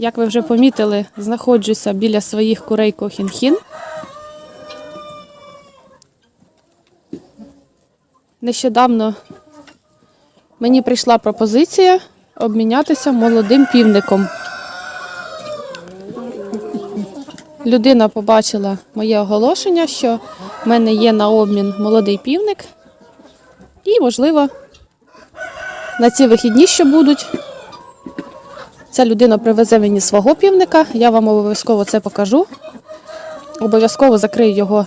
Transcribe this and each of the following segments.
Як ви вже помітили, знаходжуся біля своїх курей Кохінхін. Нещодавно мені прийшла пропозиція обмінятися молодим півником. Людина побачила моє оголошення, що в мене є на обмін молодий півник, і, можливо, на ці вихідні, що будуть, ця людина привезе мені свого півника, я вам обов'язково це покажу. Обов'язково закрию його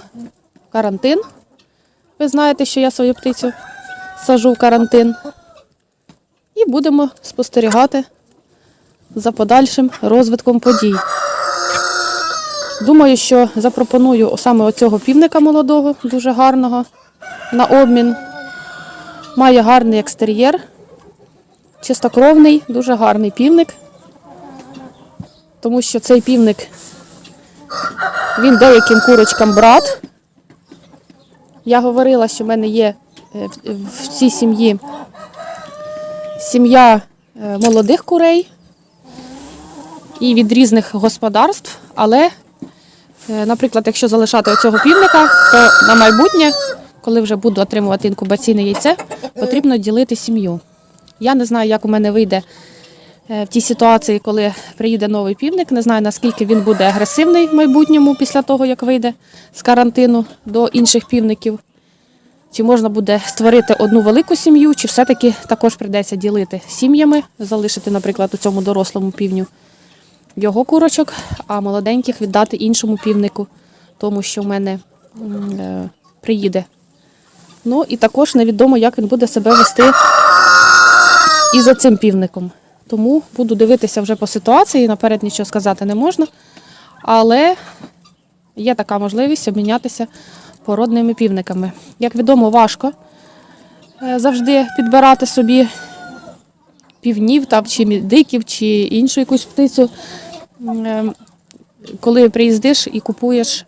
карантин. Ви знаєте, що я свою птицю сажу в карантин. І будемо спостерігати за подальшим розвитком подій. Думаю, що запропоную саме оцього півника молодого, дуже гарного, на обмін. Має гарний екстер'єр, чистокровний, дуже гарний півник. Тому що цей півник, він деяким курочкам брат. Я говорила, що в мене є е, в- цій сім'ї сім'я е, молодих курей і від різних господарств, але, е, наприклад, якщо залишати оцього півника, то на майбутнє, коли вже буду отримувати інкубаційне яйце, потрібно ділити сім'ю. Я не знаю, як у мене вийде в тій ситуації, коли приїде новий півник. Не знаю, наскільки він буде агресивний в майбутньому після того, як вийде з карантину до інших півників. Чи можна буде створити одну велику сім'ю, чи все-таки також прийдеться ділити сім'ями, залишити, наприклад, у цьому дорослому півню його курочок, а молоденьких віддати іншому півнику, тому що в мене е, приїде. Ну і також невідомо, як він буде себе вести і за цим півником. Тому буду дивитися вже по ситуації, наперед нічого сказати не можна. Але є така можливість обмінятися породними півниками. Як відомо, важко е, завжди підбирати собі півнів там, чи диків, чи іншу якусь птицю. Е, Коли приїздиш і купуєш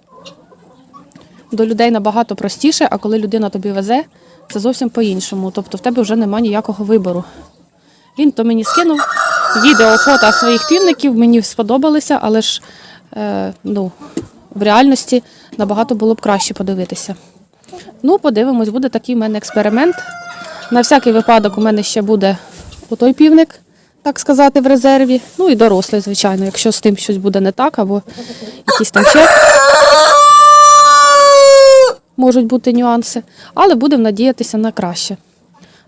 до людей набагато простіше, а коли людина тобі везе, це зовсім по-іншому. Тобто в тебе вже немає ніякого вибору. Він то мені скинув відео, фото своїх півників, мені сподобалися, але ж е, ну, в реальності набагато було б краще подивитися. Ну, подивимось, буде такий в мене експеримент. На всякий випадок у мене ще буде отой півник, так сказати, в резерві. Ну і дорослий, звичайно, якщо з тим щось буде не так, або якісь там ще можуть бути нюанси. Але будемо надіятися на краще.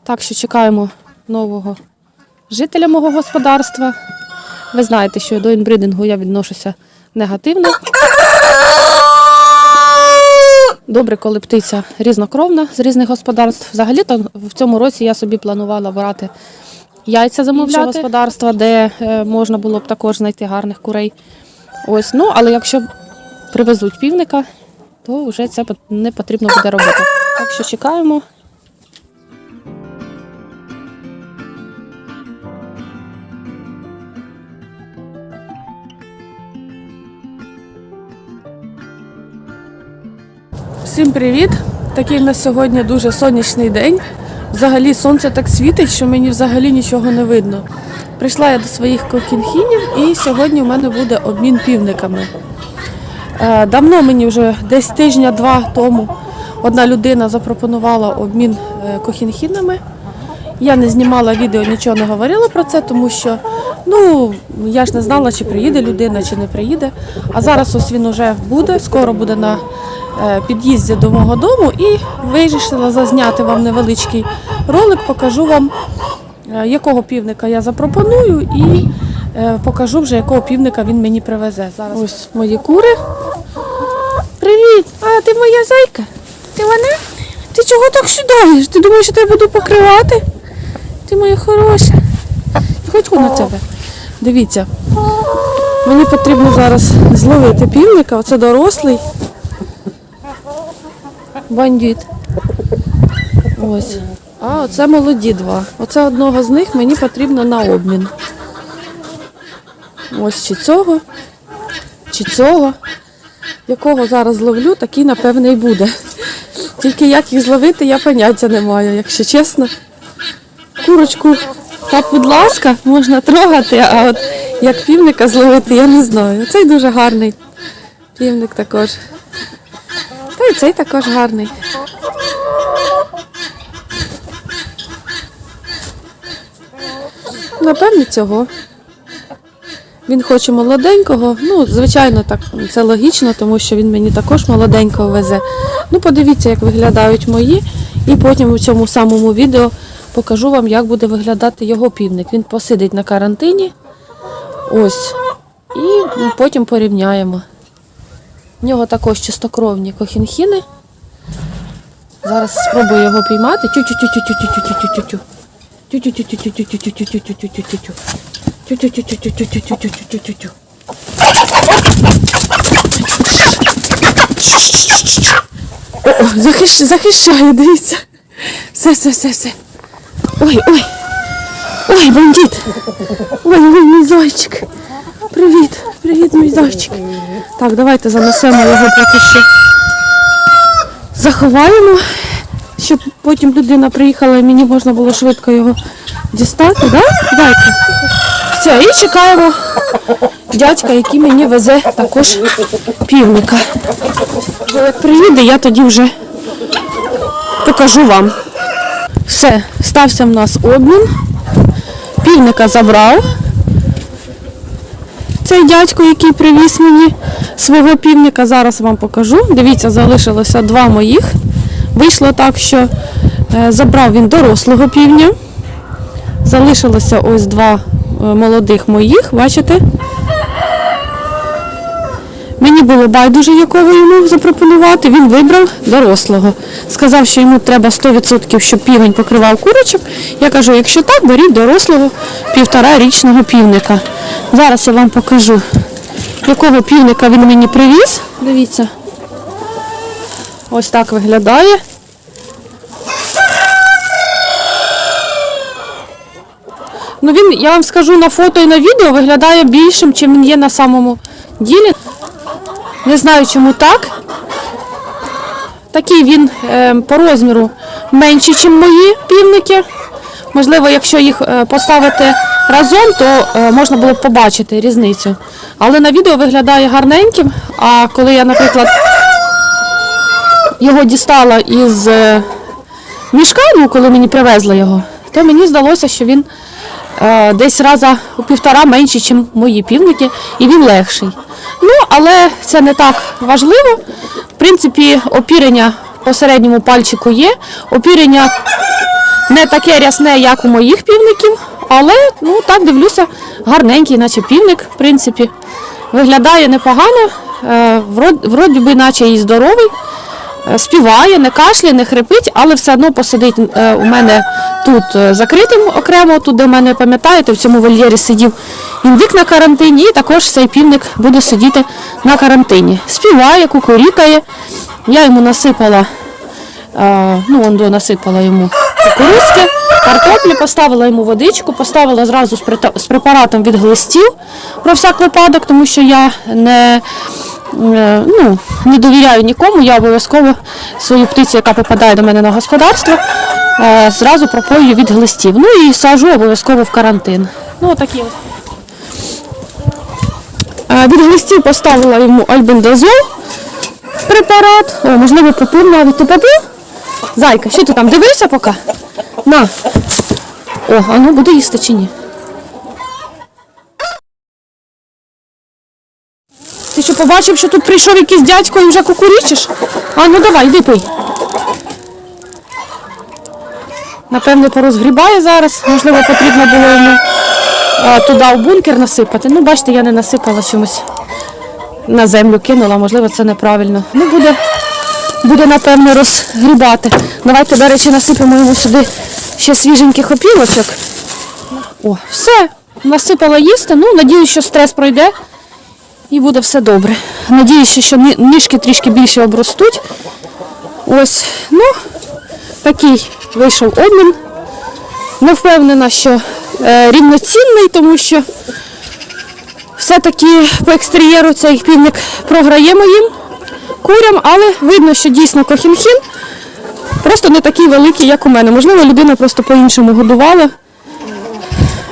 Так що чекаємо нового жителя мого господарства. Ви знаєте, що до інбридингу я відношуся негативно. Добре, коли птиця різнокровна з різних господарств. Взагалі-то в цьому році я собі планувала брати яйця замовляти господарства, де е, можна було б також знайти гарних курей. Ось, ну, але якщо привезуть півника, то вже це не потрібно буде робити. Так що чекаємо. Всім привіт! Такий в нас сьогодні дуже сонячний день. Взагалі сонце так світить, що мені взагалі нічого не видно. Прийшла я до своїх кокінхінів і сьогодні в мене буде обмін півниками. Е, Давно мені вже десь тижня-два тому одна людина запропонувала обмін е, кохінхінами. Я не знімала відео, нічого не говорила про це, тому що ну, я ж не знала, чи приїде людина, чи не приїде. А зараз ось він уже буде, скоро буде на під'їзді до мого дому і вирішила зазняти вам невеличкий ролик, покажу вам, е, якого півника я запропоную і е, покажу вже, якого півника він мені привезе. Зараз ось мої кури. Привіт! А, ти моя зайка? Ти вона? Ти чого так сідаєш? Ти думаєш, що я буду покривати? Ти моя хороша. Хоч на тебе. Дивіться. Мені потрібно зараз зловити півника, оце дорослий. Бандит. Ось. А оце молоді два. Оце одного з них мені потрібно на обмін. Ось чи цього, чи цього. Якого зараз зловлю, такий, напевне, і буде. Тільки як їх зловити, я поняття не маю, якщо чесно. Курочку, та, будь ласка, можна трогати, а от Як півника зловити, я не знаю. Цей дуже гарний. Півник також. Та й цей також гарний. Напевно, цього. Він хоче молоденького. Ну, звичайно, так це логічно, тому що він мені також молоденького везе. Ну, подивіться, як виглядають мої, і потім у цьому самому відео покажу вам, як буде виглядати його півник. Він посидить на карантині. Ось. І потім порівняємо. В нього також чистокровні кохінхіни. Зараз спробую його піймати. Тю-тю-тю-тю-тю-тю-тю-тю-тю. Тю-тю-тю-тю-тю-тю-тю-тю-тю-тю. Тю-тю-тю-тю-тю-тю-тю-тю-тю-тю. О, о, захищ, захищаю, дивіться. Все, все, все, все. Ой, ой. Ой, бандит. Ой, ой, мій зайчик. Мій зайчик. Так, давайте занесемо його поки що. Заховаємо, щоб потім людина приїхала і мені можна було швидко його дістати, да? Дайте. Все, і чекаємо дядька, який мені везе також півника. Як приїде, я тоді вже покажу вам. Все, стався в нас обмін. Півника забрав. Цей дядько, який привіз мені свого півника, зараз вам покажу. Дивіться, залишилося два моїх. Вийшло так, що е, забрав він дорослого півня. Залишилося ось два е, молодих моїх, бачите? Мені було байдуже, якого йому запропонувати. Він вибрав дорослого. Сказав, що йому треба 100%, щоб півень покривав курочок. Я кажу, якщо так, беріть дорослого півторарічного півника. Зараз я вам покажу, якого півника він мені привіз. Дивіться. Ось так виглядає. Ну він, я вам скажу, на фото і на відео виглядає більшим, чим він є на самому ділі. Не знаю, чому так. Такий він е, по розміру менший, ніж мої півники. Можливо, якщо їх е, поставити разом, то е, можна було б побачити різницю. Але на відео виглядає гарненьким. А коли я, наприклад, його дістала із е, мішка, ну, коли мені привезли його, то мені здалося, що він десь раза у півтора менший, ніж мої півники, і він легший. Ну, але це не так важливо. В принципі, опірення по середньому пальчику є. Опірення не таке рясне, як у моїх півників, але ну так дивлюся, гарненький, наче півник, в принципі. Виглядає непогано, е, вроді би, наче і здоровий. Е, Співає, не кашляє, не хрипить, але все одно посидить е, у мене тут е, закритим окремо, тут, де в мене пам'ятаєте, в цьому вольєрі сидів індик на карантині, і також цей півник буде сидіти на карантині. Співає, кукурікає. Я йому насипала, ну, он насипала йому кукурузки, картоплі, поставила йому водичку, поставила зразу з препаратом від глистів про всяк випадок, тому що я не ну, не довіряю нікому, я обов'язково свою птицю, яка попадає до мене на господарство, е, зразу пропою від глистів. Ну і сажу обов'язково в карантин. Ну, отакі от. Е, Від глистів поставила йому альбендазол препарат. О, можливо, попив навіть. Ти попив? Зайка, що ти там дивився поки? На. О, а ну буде їсти чи ні? Ти що побачив, що тут прийшов якийсь дядько і вже кукурічиш? А ну давай, йди пий. Напевне, порозгрібає зараз. Можливо, потрібно було йому а, туди в бункер насипати. Ну, бачите, я не насипала чомусь на землю кинула, можливо, це неправильно. Ну, буде, буде напевно, розгрібати. Давайте, до речі, насипемо йому сюди ще свіженьких опілочок. О, все, насипала їсти. Ну, надіюсь, що стрес пройде і буде все добре. Надіюся, що ні- ніжки трішки більше обростуть. Ось, ну, такий вийшов обмін. Не впевнена, що е, рівноцінний, тому що все-таки по екстер'єру цей півник програє моїм курям, але видно, що дійсно кохінхін просто не такий великий, як у мене. Можливо, людина просто по-іншому годувала.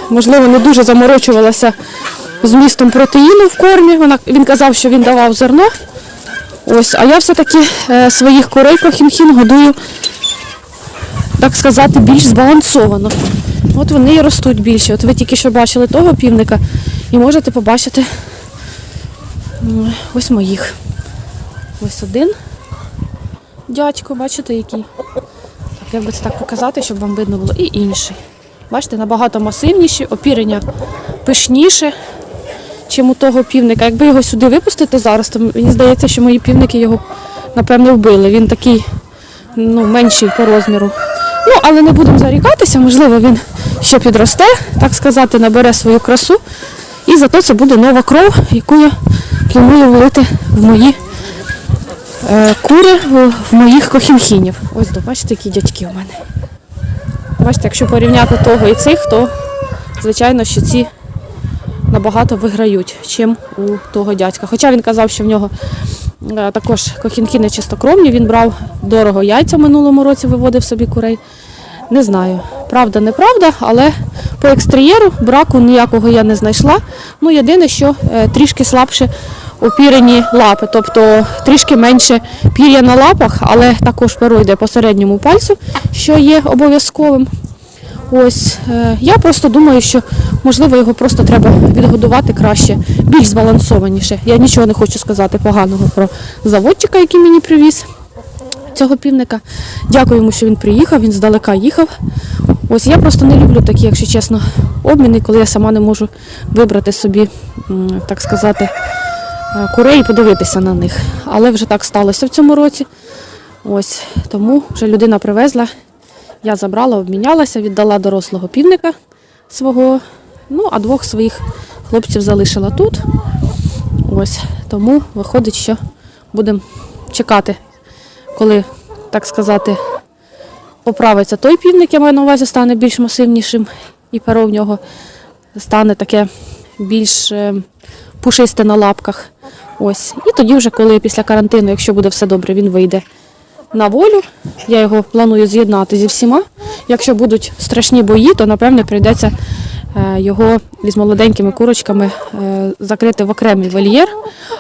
Можливо, не дуже заморочувалася змістом протеїну в кормі. Вона, він казав, що він давав зерно. Ось, а я все-таки е, своїх курей кохінхін годую, так сказати, більш збалансовано. От вони і ростуть більше. От ви тільки що бачили того півника і можете побачити ось моїх. Ось один дядько, бачите, який. Так, як би це так показати, щоб вам видно було. І інший. Бачите, набагато масивніші, опірення пишніше, чим у того півника. Якби його сюди випустити зараз, то мені здається, що мої півники його напевно вбили. Він такий ну, менший по розміру. Ну, але не будемо зарікатися, можливо, він ще підросте, так сказати, набере свою красу. І зато це буде нова кров, яку я планую влити в мої е, кури, в, моїх кохінхінів. Ось, бачите, які дядьки у мене. Бачите, якщо порівняти того і цих, то звичайно, що ці набагато виграють, чим у того дядька. Хоча він казав, що в нього е, також кохінхіни чистокровні, він брав дорого яйця в минулому році, виводив собі курей. Не знаю, правда, неправда, але по екстер'єру браку ніякого я не знайшла. Ну, єдине, що е, трішки слабше опірені лапи, тобто трішки менше пір'я на лапах, але також перо йде по середньому пальцю, що є обов'язковим. Ось е, я просто думаю, що можливо його просто треба відгодувати краще, більш збалансованіше. Я нічого не хочу сказати поганого про заводчика, який мені привіз цього півника. Дякую йому, що він приїхав, він здалека їхав. Ось я просто не люблю такі, якщо чесно, обміни, коли я сама не можу вибрати собі, так сказати, е, курей і подивитися на них. Але вже так сталося в цьому році. Ось тому вже людина привезла. Я забрала, обмінялася, віддала дорослого півника свого. Ну, а двох своїх хлопців залишила тут. Ось тому виходить, що будемо чекати, коли, так сказати, поправиться той півник, я маю на увазі, стане більш масивнішим, і перо в нього стане таке більш е, пушисте на лапках. Ось. І тоді, вже, коли після карантину, якщо буде все добре, він вийде на волю. Я його планую з'єднати зі всіма. Якщо будуть страшні бої, то напевне прийдеться е, його із молоденькими курочками е, закрити в окремий вольєр.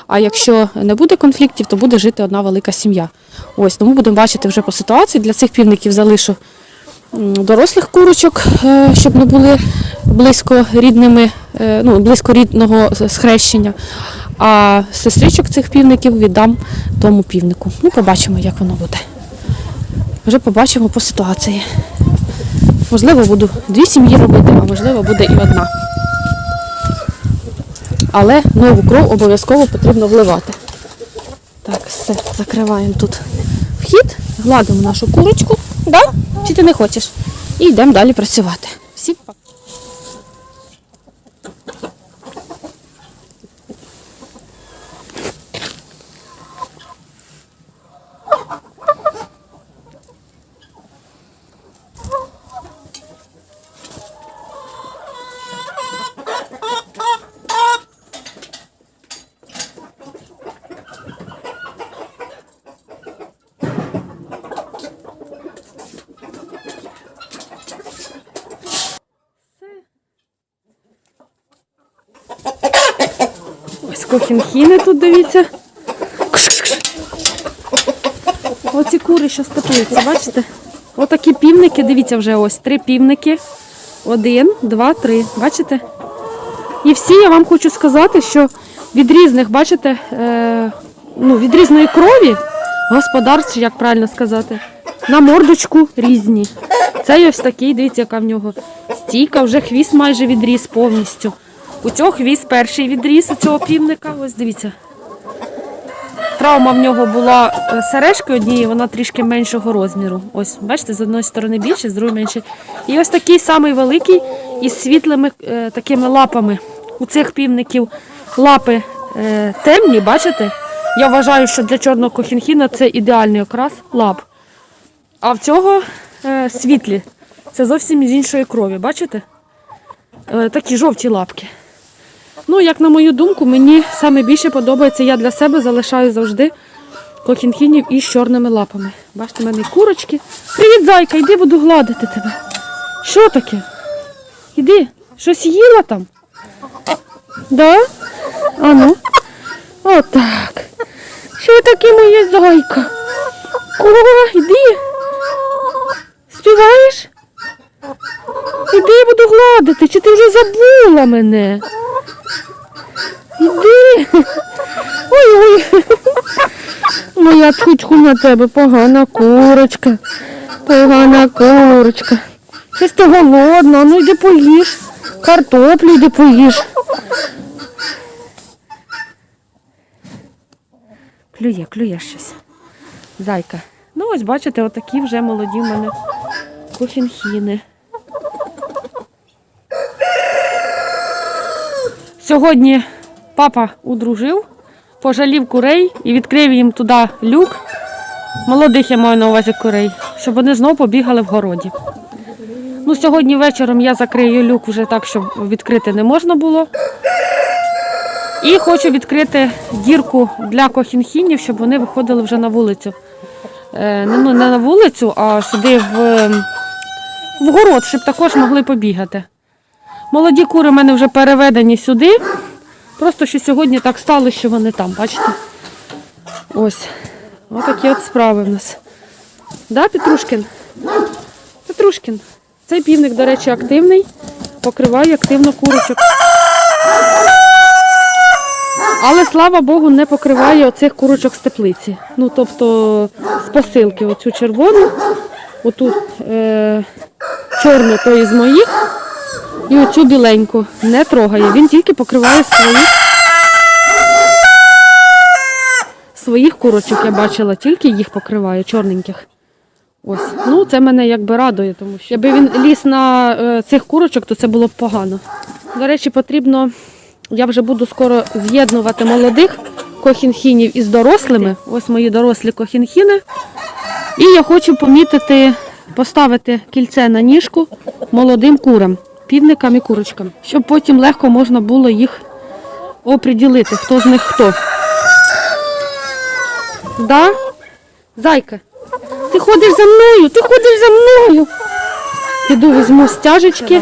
А якщо не буде конфліктів, то буде жити одна велика сім'я. Ось тому будемо бачити вже по ситуації. Для цих півників залишу дорослих курочок, е, щоб не були близько рідними, ну, близько рідного схрещення. А сестричок цих півників віддам тому півнику. Ну, побачимо, як воно буде. Вже побачимо по ситуації. Можливо, буду дві сім'ї робити, а можливо, буде і одна. Але нову кров обов'язково потрібно вливати. Так, все, закриваємо тут вхід, гладимо нашу курочку. Да? Чи ти не хочеш? І йдемо далі працювати. Всі па- кохінхіни тут дивіться. Оці кури, що степуються, бачите? Отакі півники, дивіться вже ось три півники. Один, два, три. Бачите? І всі я вам хочу сказати, що від різних, бачите, е, ну, від різної крові, господарств, як правильно сказати, на мордочку різні. Цей ось такий, дивіться, яка в нього стійка, вже хвіст майже відріс повністю. У цього хвіст перший відріс у цього півника. Ось дивіться. Травма в нього була е, сережки однієї, вона трішки меншого розміру. Ось, бачите, з одної сторони більше, з другої менше. І ось такий самий великий із світлими е, такими лапами. У цих півників лапи е, темні, бачите? Я вважаю, що для чорного кохінхіна це ідеальний окрас лап. А в цього е, світлі. Це зовсім з іншої крові, бачите? Е, такі жовті лапки. Ну, як на мою думку, мені саме більше подобається, я для себе залишаю завжди кохінхінів із чорними лапами. Бачите, в мене курочки. Привіт, зайка, йди буду гладити тебе. Що таке? Іди, щось їла там? Да? А ну. Отак. Що таке моя зайка? Кова, йди. Співаєш? Іди, буду гладити, чи ти вже забула мене? Іди. Ой-ой. Моя тхучку на тебе погана курочка. Погана курочка. Щось ти голодна, ну йди поїж. Картоплю йди поїж. Клює, клює щось. Зайка. Ну ось бачите, отакі вже молоді в мене кофінхіни. Сьогодні папа удружив, пожалів курей і відкрив їм туди люк. Молодих я маю на увазі курей, щоб вони знову побігали в городі. Ну, сьогодні вечором я закрию люк вже так, щоб відкрити не можна було. І хочу відкрити дірку для кохінхінів, щоб вони виходили вже на вулицю. Е, ну, не на вулицю, а сюди в, в город, щоб також могли побігати. Молоді кури в мене вже переведені сюди. Просто що сьогодні так стало, що вони там, бачите? Ось. Отакі от справи в нас. Да, Петрушкін? Петрушкін. Цей півник, до речі, активний, покриває активно курочок. Але слава Богу, не покриває оцих курочок з теплиці. Ну, тобто з посилки, оцю червону, оту е, чорну, то із моїх, і оцю біленьку не трогає. Він тільки покриває своїх. Своїх курочок я бачила, тільки їх покриває, чорненьких. Ось. Ну, це мене якби радує, тому що якби він ліз на е, цих курочок, то це було б погано. До речі, потрібно, я вже буду скоро з'єднувати молодих кохінхінів із дорослими. Ось мої дорослі кохінхіни. І я хочу помітити, поставити кільце на ніжку молодим курам, півникам і курочкам, щоб потім легко можна було їх оприділити, хто з них хто. Да? Зайка, ти ходиш за мною, ти ходиш за мною. Піду візьму стяжечки.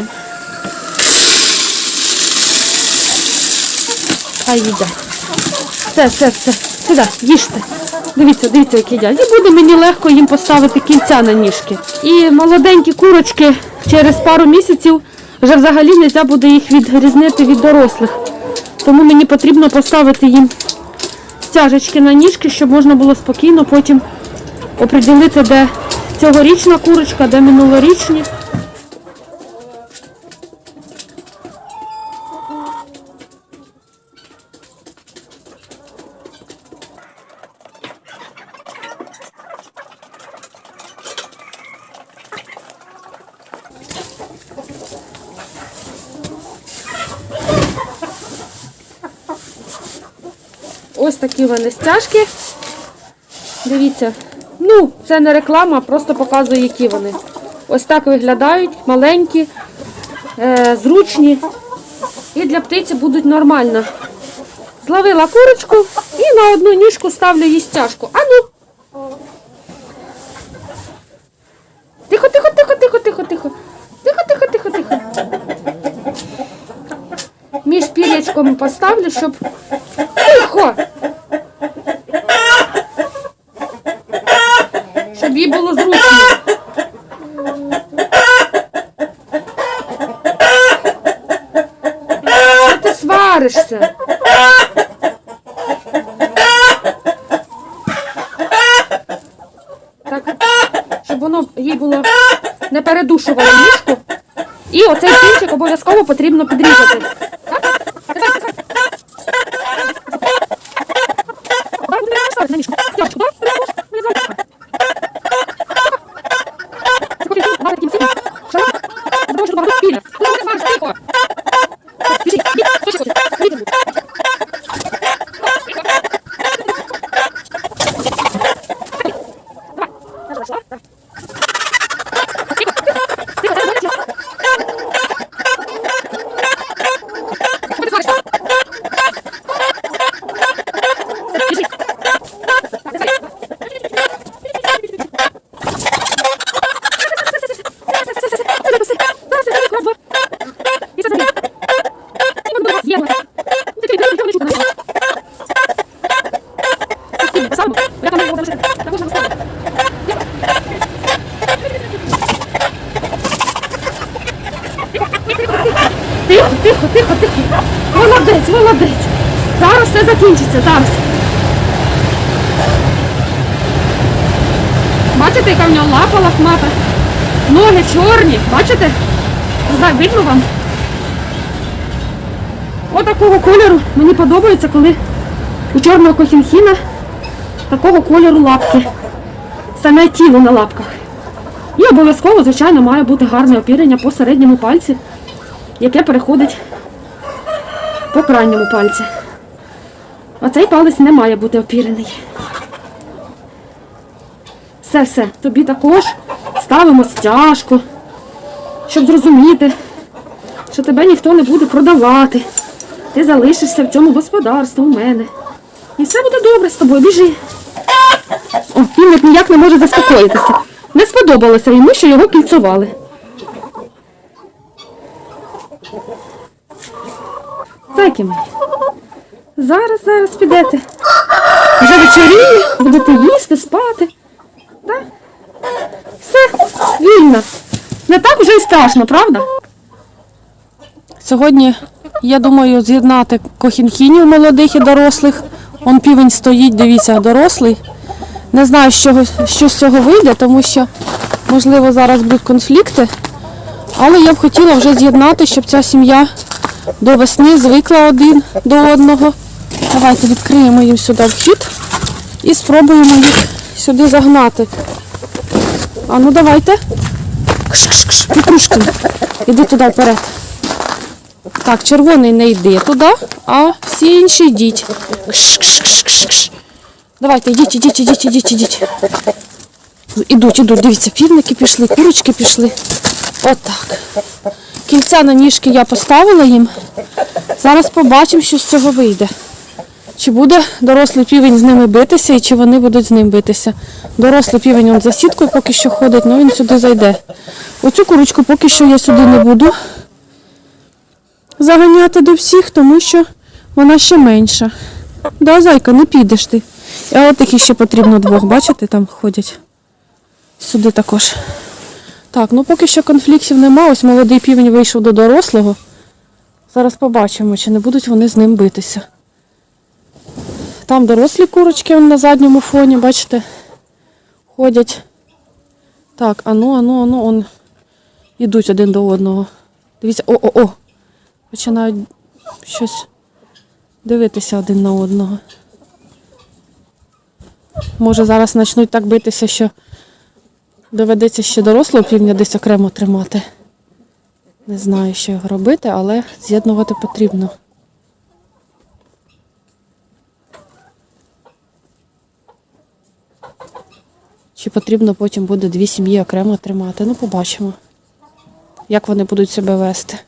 Хай їдять. Все, все, все. Сюди, їжте. Дивіться, дивіться, як їдять. І буде мені легко їм поставити кільця на ніжки. І молоденькі курочки через пару місяців вже взагалі не можна буде їх відрізнити від дорослих. Тому мені потрібно поставити їм стяжечки на ніжки, щоб можна було спокійно потім оприділити, де цьогорічна курочка, де минулорічні. Ось такі в мене стяжки. Дивіться. Ну, це не реклама, просто показую, які вони. Ось так виглядають, маленькі, е, зручні. І для птиці будуть нормально. Зловила курочку і на одну ніжку ставлю їй стяжку. А ну. Тихо, тихо, тихо, тихо, тихо, тихо. Тихо, тихо, тихо, тихо. Між пірячком поставлю, щоб. Тихо! Щоб їй було зручно. Що ти сваришся? Так, щоб воно їй було не передушувало ніжку. І оцей кінчик обов'язково потрібно підрізати. Молодець, молодець. Зараз все закінчиться, зараз. Бачите, яка в нього лапа лахмата? Ноги чорні, бачите? Не знаю, видно вам? Отакого кольору мені подобається, коли у чорного кохінхіна такого кольору лапки. Саме тіло на лапках. І обов'язково, звичайно, має бути гарне опірення по середньому пальці, яке переходить по крайньому пальці. А цей палець не має бути опірений. Все, все, тобі також ставимо стяжку, щоб зрозуміти, що тебе ніхто не буде продавати. Ти залишишся в цьому господарстві у мене. І все буде добре з тобою, біжи. О, півник ніяк не може заспокоїтися. Не сподобалося йому, що його кільцували. Зайки мої. Зараз, зараз підете. Вже вечоріє, будете їсти, спати. Так? Все, вільно. Не так вже й страшно, правда? Сьогодні, я думаю, з'єднати кохінхінів молодих і дорослих. Он півень стоїть, дивіться, дорослий. Не знаю, чого, що з цього вийде, тому що, можливо, зараз будуть конфлікти. Але я б хотіла вже з'єднати, щоб ця сім'я до весни звикла один до одного. Давайте відкриємо їм сюди вхід і спробуємо їх сюди загнати. А ну давайте. Кш-кш-кш, Петрушкін, іди туди вперед. Так, червоний не йди туди, а всі інші йдіть. Кш-кш-кш-кш-кш. Давайте, йдіть, йдіть, йдіть, йдіть, йдіть. Ідуть, ідуть, дивіться, півники пішли, курочки пішли. Отак. Кільця на ніжки я поставила їм. Зараз побачимо, що з цього вийде. Чи буде дорослий півень з ними битися і чи вони будуть з ним битися. Дорослий півень он за сіткою поки що ходить, але він сюди зайде. Оцю курочку поки що я сюди не буду заганяти до всіх, тому що вона ще менша. Да, зайка, не підеш ти. А от таких ще потрібно двох, бачите, там ходять. Сюди також. Так, ну поки що конфліктів нема. Ось молодий півень вийшов до дорослого. Зараз побачимо, чи не будуть вони з ним битися. Там дорослі курочки на задньому фоні, бачите, ходять. Так, ану, ану, ану, он ідуть один до одного. Дивіться, о-о-о. Починають щось дивитися один на одного. Може зараз почнуть так битися, що доведеться ще дорослого півня десь окремо тримати. Не знаю, що його робити, але з'єднувати потрібно. Чи потрібно потім буде дві сім'ї окремо тримати? Ну, побачимо, як вони будуть себе вести.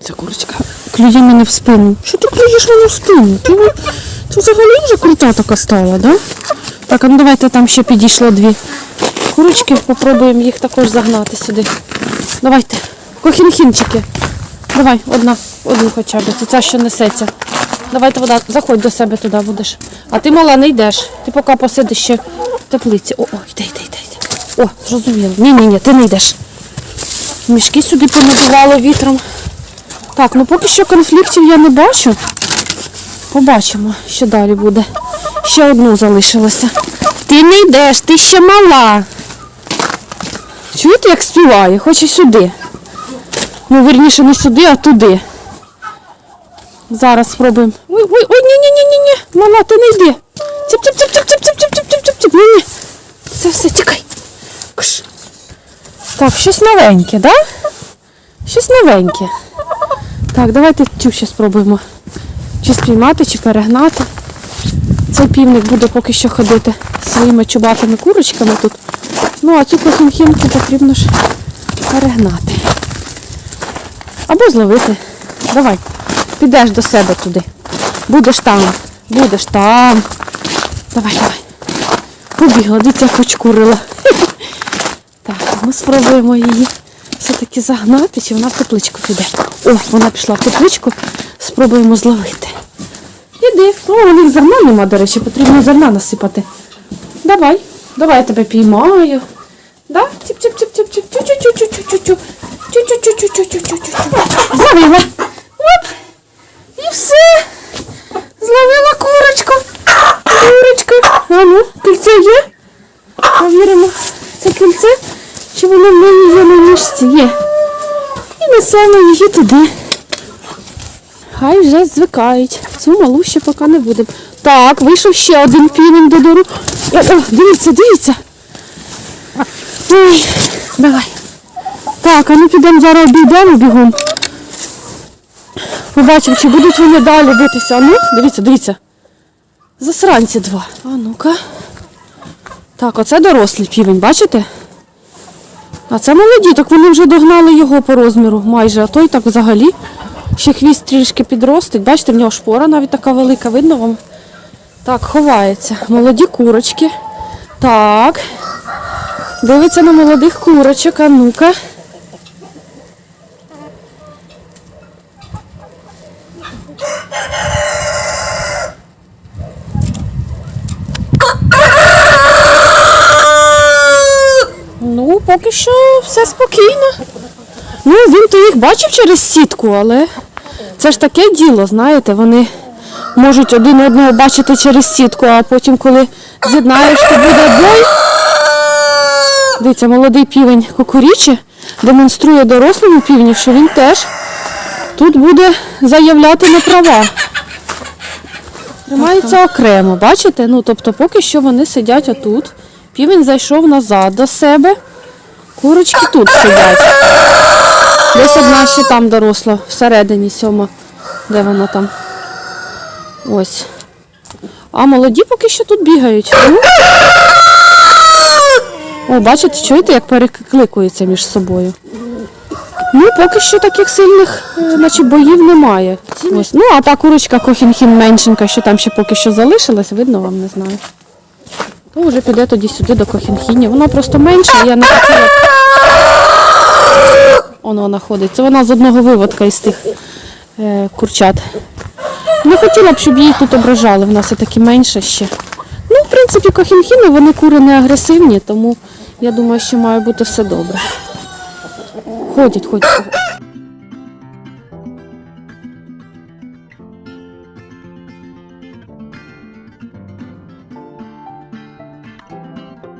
Ця курочка клює мене в спину. Що ти клюєш мене в спину? Ти, ви- взагалі вже крута така стала, да? Так, а ну давайте там ще підійшло дві курочки, попробуємо їх також загнати сюди. Давайте. Кохінхінчики. Давай, одна, одну хоча б. Це ця що несеться. Давайте вода, заходь до себе туди будеш. А ти мала не йдеш. Ти поки посидиш ще в теплиці. О, о, йди, йди, йди. О, зрозуміло. Ні, ні, ти не йдеш. Мішки сюди понадувало вітром. Так, ну поки що конфліктів я не бачу. Побачимо, що далі буде. Ще одну залишилося. Ти не йдеш, ти ще мала. Чуєте, як співає? Хоче сюди. Ну, верніше, не сюди, а туди. Зараз спробуємо. Ой, ой, ой, ні, ні, ні, ні, ні. Мала, ти не йди. Ціп, ціп, ціп, ціп, ціп, ціп, ціп, ціп, ціп, ціп, ціп. Ні, ні. Все, тікай. Кш. Так, щось новеньке, да? Щось новеньке. Так, давайте цю ще спробуємо. Чи спіймати, чи перегнати. Цей півник буде поки що ходити своїми чубатими курочками тут. Ну, а цю кохінхінку потрібно ж перегнати. Або зловити. Давай, підеш до себе туди. Будеш там, будеш там. Давай, давай. Побігла, дивіться, як очкурила. Так, ми спробуємо її все-таки загнати, чи вона в тепличку піде. О, вона пішла в тепличку, спробуємо зловити. Іди. О, у них зерна нема, до речі, потрібно зерна насипати. Давай, давай я тебе піймаю. Да? Тіп-тіп-тіп-тіп-тіп. Чу-чу-чу-чу-чу. Зловила. Оп. І все. Зловила курочку. Курочка. А ну, кільце є? Провіримо це кільце, чи воно в неї є на ніжці. Є. І несемо її туди. Хай вже звикають. Цю малу ще поки не будемо. Так, вийшов ще один півень до дору. Дивіться, дивіться. Ой, давай. Так, а ну підемо зараз обійдемо бігом. Побачимо, чи будуть вони далі битися. А ну, дивіться, дивіться. Засранці два. А ну-ка. Так, оце дорослий півень, бачите? А це молоді, так вони вже догнали його по розміру майже, а той так взагалі. Ще хвіст трішки підростить. Бачите, в нього шпора навіть така велика, видно вам? Так, ховається. Молоді курочки. Так. Дивиться на молодих курочок, а ну-ка. Ну, поки що все спокійно. Ну, він то їх бачив через сітку, але це ж таке діло, знаєте, вони можуть один одного бачити через сітку, а потім, коли з'єднаєш, то буде бой. Дивіться, молодий півень кукурічі демонструє дорослому півню, що він теж тут буде заявляти на права. Тримається окремо, бачите? Ну, тобто, поки що вони сидять отут. Півень зайшов назад до себе. Курочки тут сидять. Десь одна ще там доросла, всередині сьома. Де вона там? Ось. А молоді поки що тут бігають. Ну. О, бачите, чуєте, як перекликуються між собою. Ну, поки що таких сильних, е, наче боїв немає. Ось. Ну, а та курочка Кохінхін меншенька, що там ще поки що залишилась, видно вам, не знаю. То вже піде тоді сюди до Кохінхіні. Вона просто менша, я не хотіла. Воно вона вона з одного виводка із тих е, курчат. Не хотіла б, щоб її тут ображали, в нас і таки менше ще. Ну, в принципі, кохінхіни, вони кури не агресивні, тому я думаю, що має бути все добре. Ходять, ходять.